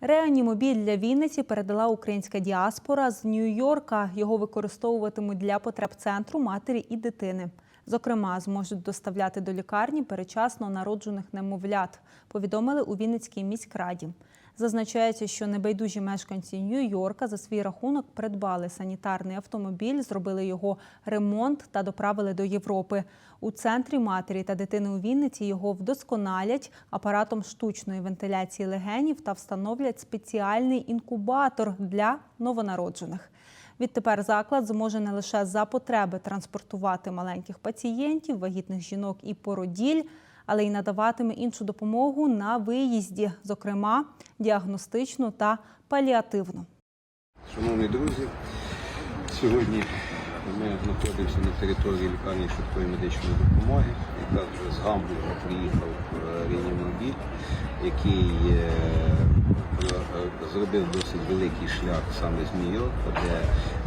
Реанімобіль для Вінниці передала українська діаспора з Нью-Йорка. Його використовуватимуть для потреб центру матері і дитини. Зокрема, зможуть доставляти до лікарні перечасно народжених немовлят. Повідомили у Вінницькій міськраді. Зазначається, що небайдужі мешканці Нью-Йорка за свій рахунок придбали санітарний автомобіль, зробили його ремонт та доправили до Європи. У центрі матері та дитини у Вінниці його вдосконалять апаратом штучної вентиляції легенів та встановлять спеціальний інкубатор для новонароджених. Відтепер заклад зможе не лише за потреби транспортувати маленьких пацієнтів, вагітних жінок і породіль, але й надаватиме іншу допомогу на виїзді, зокрема діагностичну та паліативну. Шановні друзі, сьогодні ми знаходимося на території лікарні швидкої медичної допомоги. Якраз вже з Гамбурга приїхав реанімобіль, який зробив досить великий шлях саме з Нью-Йорка, де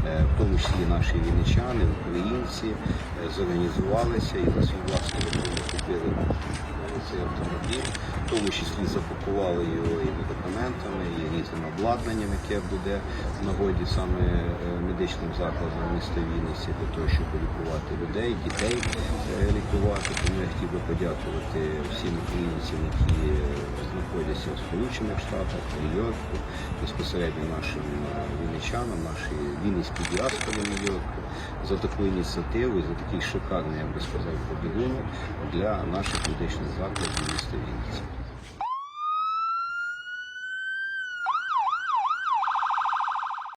е, в тому числі наші вінничани, українці е, зорганізувалися і за свій власний рахунок купили е, цей автомобіль, в тому числі запакували його і медикаментами, і різним обладнанням, яке буде в нагоді саме медичним закладам міста Вінниці для того, щоб лікувати людей, дітей лікувати. Тому я хотів би подякувати всім українцям, які е, в Сполучених Штатах, в Нью-Йорку, безпосередньо нашим вінничанам, нашій вінницькій діаспорі Нью-Йорку за таку ініціативу за такий шикарний, я би сказав, побігунок для наших медичних закладів міста Вінниці.